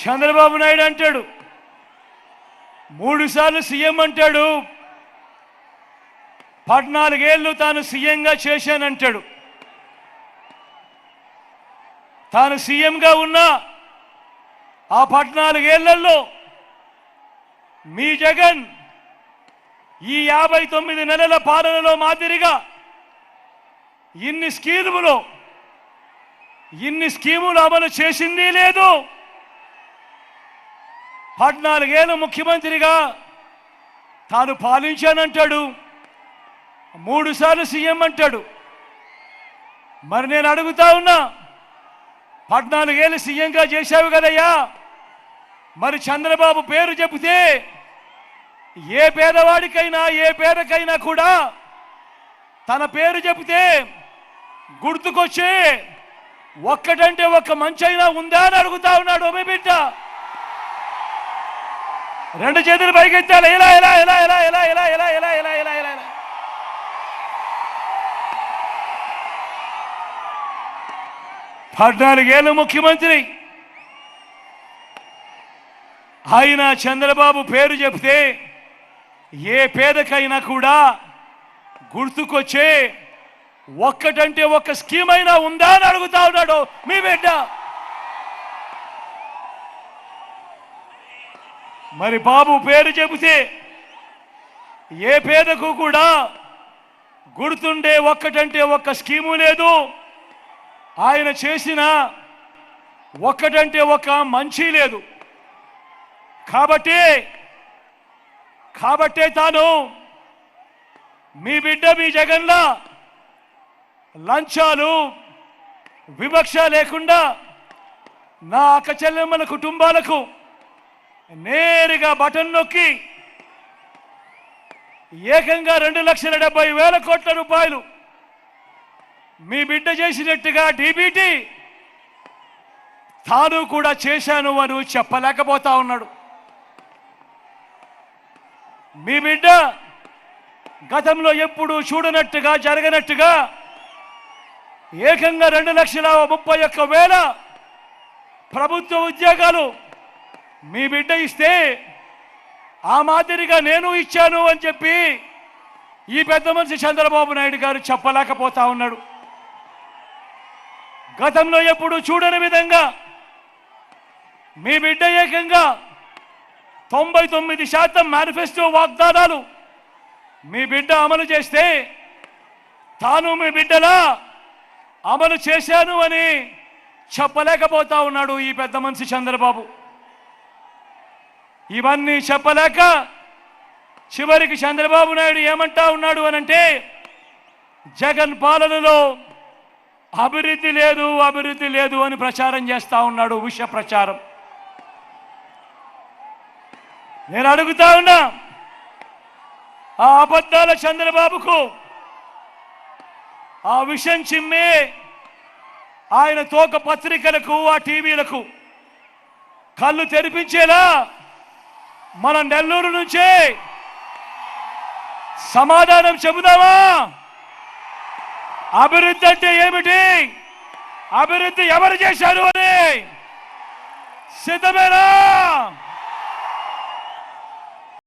చంద్రబాబు నాయుడు అంటాడు. మూడుసార్లు సీఎం అంటాడు. పద్నాలుగేళ్ళు తాను సీఎంగా చేశానంటాడు. తాను సీఎంగా ఉన్న ఆ పద్నాలుగేళ్ళలో మీ జగన్ ఈ యాభై తొమ్మిది నెలల పాలనలో మాదిరిగా ఇన్ని స్కీములు ఇన్ని స్కీములు అమలు చేసింది లేదు. పద్నాలుగేళ్ళు ముఖ్యమంత్రిగా తాను పాలించానంటాడు. మూడుసార్లు సీఎం అంటాడు. మరి నేను అడుగుతా ఉన్నా పద్నాలుగేళ్ళు సీఎంగా చేశావు కదయ్యా. మరి చంద్రబాబు పేరు చెబితే ఏ పేదవాడికైనా ఏ పేదకైనా కూడా తన పేరు చెబితే గుర్తుకొచ్చే ఒక్కటంటే ఒక్క మంచైనా ఉందా అని అడుగుతా ఉన్నాడు. ఓమే బిడ్డ. రెండు చేతులు పైకెత్తాలి ఇలా ఇలా ఇలా ఇలా ఇలా ఇలా ఇలా ఇలా ఇలా ఇలా ఇలా ఇలా పద్నాలుగేళ్ళు ముఖ్యమంత్రి ఆయన చంద్రబాబు పేరు చెప్తే ఏ పేదకైనా కూడా గుర్తుకొచ్చే ఒక్కటంటే ఒక్క స్కీమ్ అయినా ఉందా అని అడుగుతా ఉన్నాడు మీ బిడ్డ మరి బాబు పేరు చెబితే ఏ పేదకు కూడా గుర్తుండే ఒక్కటంటే ఒక్క స్కీము లేదు. ఆయన చేసిన ఒక్కటంటే ఒక మంచి లేదు. కాబట్టి కాబట్టే తాను మీ బిడ్డ మీ జగన్లా లంచాలు వివక్ష లేకుండా నా అక్క చెల్లెమ్మల కుటుంబాలకు నేరుగా బటన్ నొక్కి ఏకంగా రెండు లక్షల డెబ్బై వేల కోట్ల రూపాయలు మీ బిడ్డ చేసినట్టుగా డీబీటీ తాను కూడా చేశాను అని చెప్పలేకపోతా ఉన్నాడు. మీ బిడ్డ గతంలో ఎప్పుడు చూడనట్టుగా జరగనట్టుగా ఏకంగా రెండు లక్షల ముప్పై ఒక్క వేల ప్రభుత్వ ఉద్యోగాలు మీ బిడ్డ ఇస్తే ఆ మాదిరిగా నేను ఇచ్చాను అని చెప్పి ఈ పెద్ద మనిషి చంద్రబాబు నాయుడు గారు చెప్పలేకపోతా ఉన్నాడు. గతంలో ఎప్పుడు చూడని విధంగా మీ బిడ్డ ఏకంగా తొంభై తొమ్మిది శాతం మేనిఫెస్టో వాగ్దానాలు మీ బిడ్డ అమలు చేస్తే తాను మీ బిడ్డలా అమలు చేశాను అని చెప్పలేకపోతా ఉన్నాడు ఈ పెద్ద మనిషి చంద్రబాబు. ఇవన్నీ చెప్పలేక చివరికి చంద్రబాబు నాయుడు ఏమంటా ఉన్నాడు అనంటే జగన్ పాలనలో అభివృద్ధి లేదు అభివృద్ధి లేదు అని ప్రచారం చేస్తా ఉన్నాడు విష ప్రచారం. నేను అడుగుతా ఉన్నా ఆ అబద్ధాల చంద్రబాబుకు ఆ విషం చిమ్మి ఆయన తోక పత్రికలకు ఆ టీవీలకు కళ్ళు తెరిపించేలా మన నెల్లూరు నుంచి సమాధానం చెబుదామా? అభివృద్ధి అంటే ఏమిటి? అభివృద్ధి ఎవరు చేశారు అని? సిద్ధమేనా?